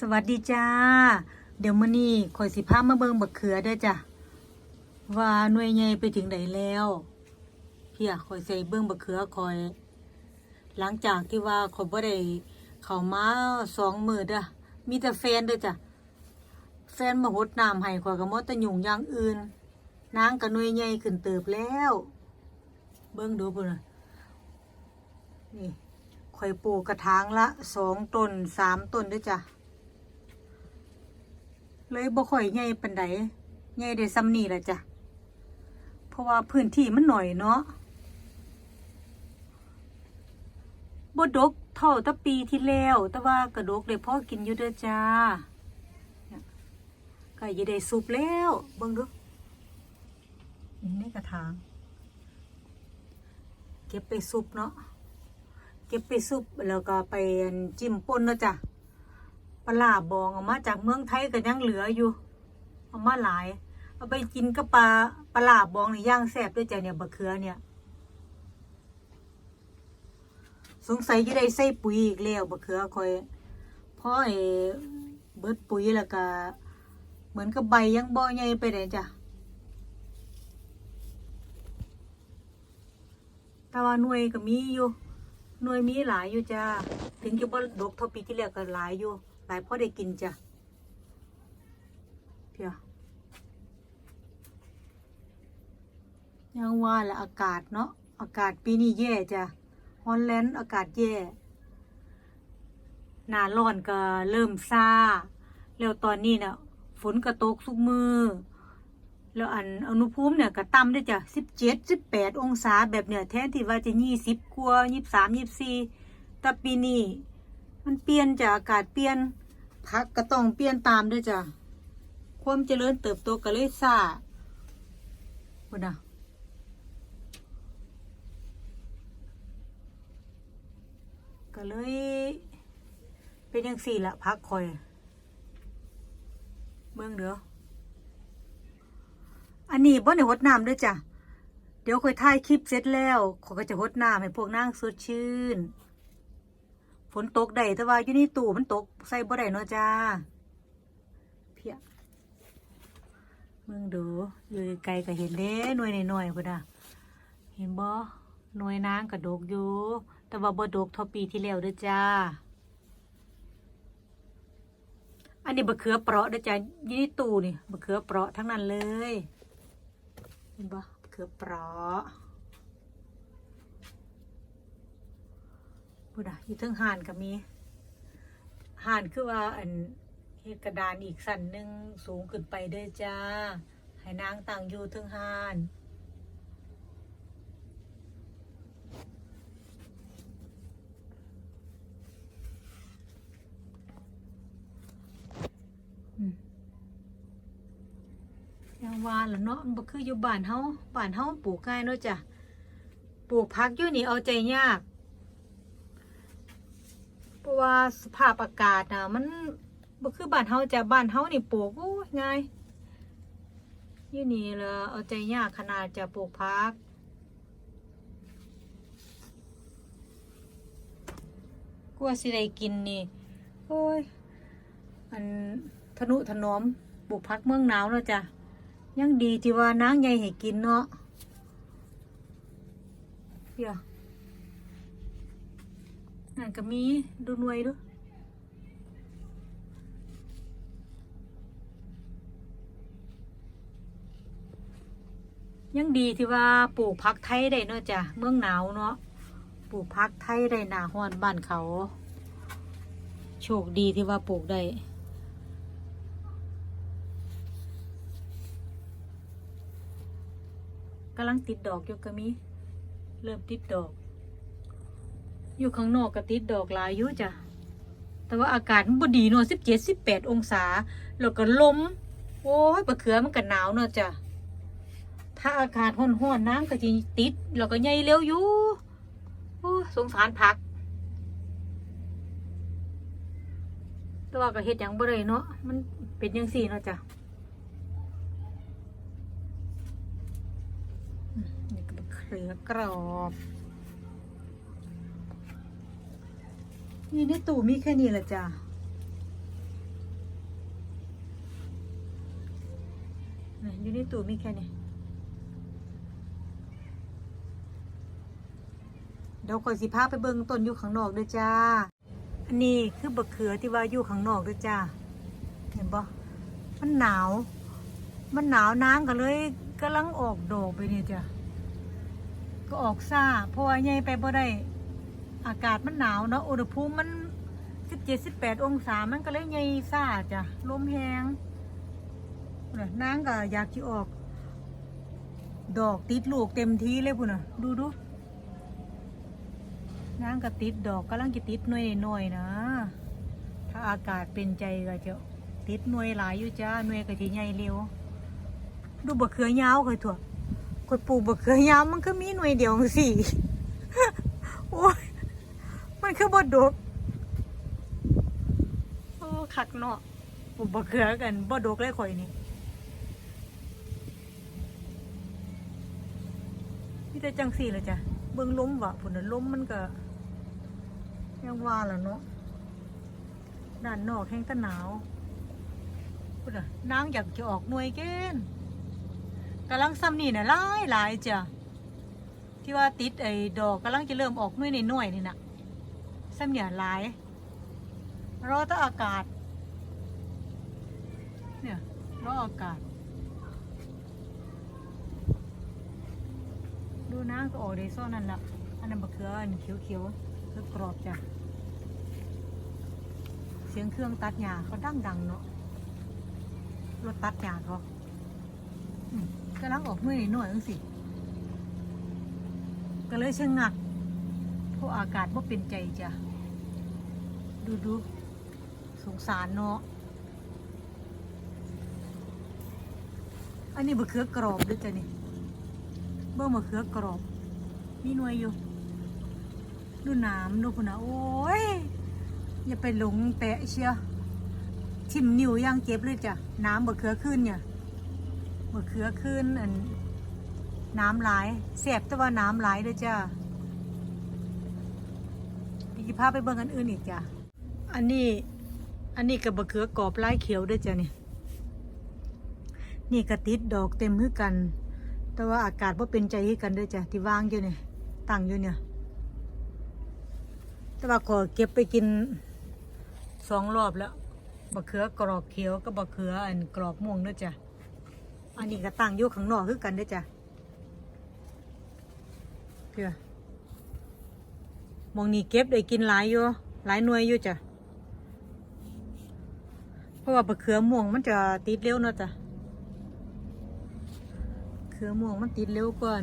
สวัสดีจ้า เดี๋ยวมื้อนี้ข่อยสิพามาเบิ่งบักเขือเด้อจ้ะว่าหน่วยใหญ่ไปถึงไหนแล้วเพี่ยข่อยใส่เบิ่งบักเขือข่อย หลังจากที่ว่าข่อยบ่ได้เข้ามาสองมื้อเด้อมีแต่แฟนเด้อจ้ะแฟนมาหดน้ำให้ข่อยก็หมดแต่ยุ่งอย่างอื่นนางก็หน่วยใหญ่ขึ้นเติบแล้ว เบิ่งดูพุ่นน่ะนี่ข่อยปลูกกระถางละสองต้นสามต้นด้อจ้ะ เลยบ่ค่อยใหญ่ปานใดใหญ่ได้ซ้ำนี่แหละจ้ะ เพราะว่าพื้นที่มันหน่อยเนาะบ่ดกเท่าตะปีที่แล้ว แต่ว่ากระดกได้พอกินอยู่เด้อจ้าเนี่ยก็ย่าได้สุบแล้วเบิ่งดูนี่ในกระถาง เก็บไปซุปเนาะ เก็บไปซุปแล้วก็ไปจิ้มป่นเนาะจ้ะ ปลาบองเอามาจากเมืองไทยก็ยังเหลืออยู่เอามาหลาย เอาไปกินกับปลาปลาบองในย่างแซ่บด้วยจ้ะเนี่ยบะเขือเนี่ย สงสัยจะได้ใส่ปุ๋ยอีกแล้วบะเขือคอยเพราะไอ้เบิดปุ๋ยแล้วก็เหมือนกับใบยังบ่ใหญ่ไปเลยจ้ะแต่ว่าหน่วยก็มีอยู่หน่วยมีหลายอยู่จ้า ถึงจะบ่ดกเท่าปีที่แล้วก็หลายอยู่ หลายพ่อได้กินจ้ะเพียยังว่าละอากาศเนาะอากาศปีนี้แย่จ้ะฮอนแลนด์อากาศแย่หน้าร้อนก็เริ่มซาแล้วตอนนี้เน่ะฝนก็ตกทุกมือ แล้วอันอุณหภูมิเนี่ยก็ต่ำได้จ้ะสิบเจ็ดสิบแปดองศาแบบเนี่ยแทนที่ว่าจะยี่สิบกว่ายี่สามยี่สี่แต่ปีนี้ มันเปลี่ยนจากอากาศเปลี่ยนพักก็ต้องเปลี่ยนตามด้วยจ้ะความเจริญเติบโตก็เลยซ่าคุณนะก็เลย เป็นยังสี่ละพักคอยเมืองเด้ออันนี้บ่ได้หดน้ำด้วยจ้ะ เดี๋ยวคอยถ่ายคลิปเสร็จแล้วเขาก็จะหดน้ำให้พวกนางสดชื่น นตกได้แต่ว่าอยู่ในตู้มันตกใส่บ่ได้เนาะจ้า เพียเมืองดูอยู่ไกลก็เห็นเด้หน่วยหน่อยๆพุ่นน่ะเห็นบ่หน่วยนางก็ดกอยู่ แต่ว่าบ่ดกเท่าปีที่แล้วเด้อจ้า อันนี้บะเขือเปราะเด้อจ้ายู่ตู้นี่บะเขือเปราะทั้งนั้นเลย เห็นปะเขือเปราะ บุดาอยู่ทั้งห่านก็มีห่านคือว่าอันเฮ็ดกระดานอีกสันหนึ่งสูงขึ้นไปเด้อจ้า ให้นางต่างอยู่ทั้งห่านอืมยังว่าล่ะเนาะมันคืออยู่บ้านเฮาบ้านเฮาปลูกง่ายเนาะจ้ะปลูกผักอยู่นี่เอาใจยาก เพราะว่าสภาพอากาศนะมันบ่คือบ้านเฮาจะบ้านเฮานี่ปลูกโอ้ยง่ายอยู่นี่ล่ะเอาใจยากขนาดจะปลูกผัก กลัวสิได้กินนี่โอ้ยอันทนุถนอมปลูกผักเมืองหนาวเนาะจ้ะยังดีที่ว่านางใหญ่ให้กินเนาะเดี๋ยว นั่นก็มีดูหน่วยดูยังดีที่ว่าปลูกผักไทยได้เนาะจ้ะเมืองหนาวเนาะปลูกผักไทยได้หนาฮ้อนบ้านเขา โชคดีที่ว่าปลูกได้กำลังติดดอกอยู่ก็มี เริ่มติดดอก อยู่ข้างนอกก็ติดดอกลายอยู่จ้ะ แต่ว่าอากาศมันบดีเนาะสิบเจ็ดสิบแปดองศา แล้วก็ลม โอ้ยบะเขือมันก็หนาวเนาะจ้ะ ถ้าอากาศร้อนๆน้ำก็จะติด แล้วก็ใหญ่เร็วอยู่ โอ้ยสงสารผัก แต่ว่าก็เฮ็ดหยังบ่ได้เนาะ มันเป็นจังซี่เนาะจ้ะนี่ก็เป็นเครือกรอบ นี่ในตู้มีแค่นี้ละจ้ะอยู่ในตู้มีแค่นี้เดี๋ยวก่อนสิพาไปเบิ้งต้นอยู่ข้างนอกด้วยจ้า อันนี้คือบักเขือที่ว่าอยู่ข้างนอกด้วยจ้า เห็นปะมันหนาว มันหนาวน้ำก็เลยกำลังออกดอกไปเนี่ยจ้าก็ออกซ่าเพราะว่าใหญ่ไปบ่ได้ อากาศมันหนาวเนาะอุณหภูมิมันสิบเจ็ดสิบแปดองศามันก็เลยใหญ่ซ่าจ้ะลมแหงน่ะนางก็อยากจะออก ดอกติดลูกเต็มทีเลยพุ่นน่ะ ดูดูนางก็ติดดอกกำลังจะติดหน่อยหน่อยนะ ถ้าอากาศเป็นใจก็จะติดหน่วยหลายอยู่จ้าหน่วยก็จะใหญ่เร็ว ดูบะเขือยาวเคยถั่วคอยปลูกบะเขือยาวมันก็มีหน่วยเดียวสิโอ้ย มันคือบดดกโอ้คักเนาะปลูกบะเขือกันบดดกเลยข่อยนี่นี่แต่จังสี่เลยจ้ะเบิ่งล้มวะผุนน่ะล้มมันก็ ยังว่าแหละเนาะด้านนอกแห้งแตะหนาวพูดอะนางอยากจะออกหน่วยเกณฑ์กำลังซ้ำนี่น่ะหลายหลายจ้ะที่ว่าติดไอ้ดอกกำลังจะเริ่มออกหน่วยในหน่วยนี่น่ะ ซ้ำเนี่ยหลายรอแตอากาศ เนี่ยรออากาศ ดูนาก็ออกได้ซ่อนนั่นละอันนั้นบะเขืออันเขียวๆคือกรอบจ้ะ เสียงเครื่องตัดหญ้าเขาดังดังเนาะรถตัดหญ้าเขากำลังออกมือหน่อยๆจังสิ ก็เลยชะงัก ราะอากาศว่าเป็นใจจ้ะ ดูดูสงสารเนาะ อันนี้บะเขือกรอบด้วยจ้ะนี่เบิ่งบะเขือกรอบ มีหน่วยอยู่ ดูน้ำดูพุ่นนะโอ้ย อย่าไปหลงแตะเชียวทิมนิ้วย่างเจ็บเลยจ้ะ น้ำบะเขือขึ้นเนี่ยบะเขือขึ้นอันน้ำไหลายแสบแต่ว่าน้ำไหลายเลยจ้ะ พี่พาไปเบิ่งอันอื่นอีกจ้ะ อันนี้ อันนี้กับบะเขือกรอบลายเขียวด้วยจ้ะนี่ นี่กระติดดอกเต็มคือกัน แต่ว่าอากาศว่าเป็นใจคือกันด้วยจ้ะ ที่วางอยู่เนี่ยตั้งอยู่เนี่ย แต่ว่าขอเก็บไปกินสองรอบแล้วบะเขือกรอบเขียวกับบะเขืออันกรอบม่วงด้วยจ้ะ อันนี้ก็ตั้งอยู่ข้างนอกคือกันด้วยจ้ะเพื่อ มองนี่เก็บได้กินหลายอยู่หลายหน่วยอยู่จ้ะ เพราะว่าบะเขือม่วงมันจะติดเร็วเนาะจ้ะเขือม่วงมันติดเร็วกว่า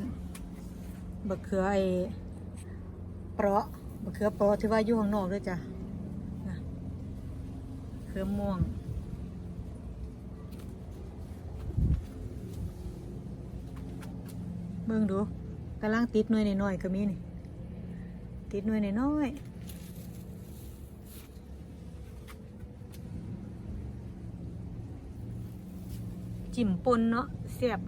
บะเขือไอ้เปราะมะเขือเปอที่ว่าอยู่ข้างนอกด้วยจ้ะเขือม่วงเบิ่งดูกำลังติดหน่วยน้อยๆก็มีนี่ ติดหน่วยน้อยจิ้มปนเนาะเสียบ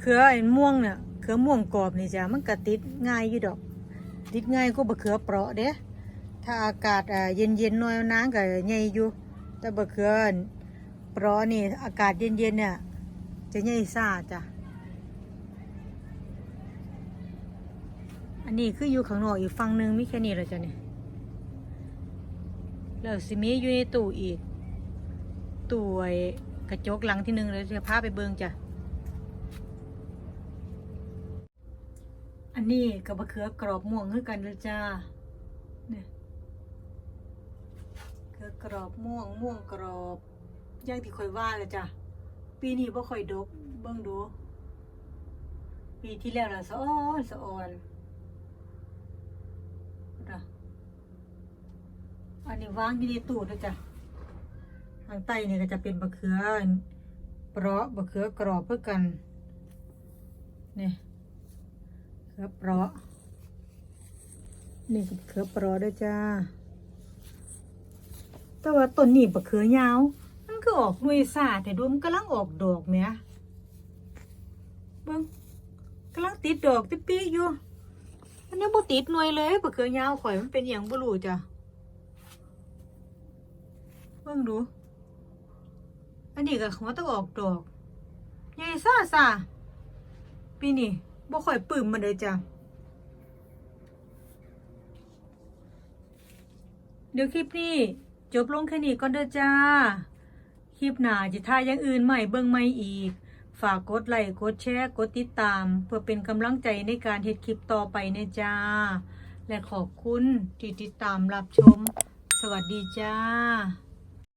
เขือไอ้ม่วงเนี่ยเขือม่วงกรอบนี่จ้ะมันก็ติดง่ายอยู่ดอก ติดง่ายก็บะเขือเปราะเด้ถ้าอากาศเย็นเย็นน่อยน้ำก็ใหญ่อยู่ แต่บะเขือเปราะนี่อากาศเย็นเย็นเนี่ยจะใหญ่ซ่าจ้ะ อันนี้คืออยู่ข้างนอกอีกฝั่งหนึ่งมีแค่นี้แล้วจ้ะเนี่ยแล้วสิมีอยู่ในตู้อีกตู้กระจกหลังที่หนึ่งเลยจะพาไปเบิ่งจ้ะอันนี้กับมะเขือกรอบม่วงคือกันเลยจ้าเนี่ยเขือกรอบม่วงม่วงกรอบย่างที่ค่อยว่าเลยจ้ะปีนี้บ่ค่อยดกเบิ่งดู ปีที่แล้วนะสะอ้อนสะอ่อนนะ อันนี้วางอยู่ในตู้นะจ้ะทางใต้เนี่ยก็จะเป็นมะเขือเปราะมะเขือกรอบเพื่อกันเนี่ยเขือเปราะนี่ก็เขือเปราะด้วยจ้าแต่ว่าต้นนี้บะเขือยาว มันก็ออกหน่วยสาแต่ดูมันกำลังออกดอกแหม่เบิ่งกำลังติดดอกติดปีอยู่อันนี้บ่ติดหน่วยเลยบะเขือยาวข่อยมันเป็นอย่างบ่รู้จ้ะ เบิ่งดู อันนี้ก็หัวตะออกดอกใหญ่ซ่าซ่าปีนี้บ่ค่อยปลื้มมันเลยจ้ะเดี๋ยวคลิปนี้จบลงแค่นี้ก่อนเด้อจ้า คลิปหน้าจะถ่ายอย่างอื่นใหม่เบิ่งใหม่อีก ฝากกดไลค์กดแชร์กดติดตาม เพื่อเป็นกำลังใจในการเฮ็ดคลิปต่อไปนะจ้า และขอบคุณที่ติดตามรับชม สวัสดีจ้า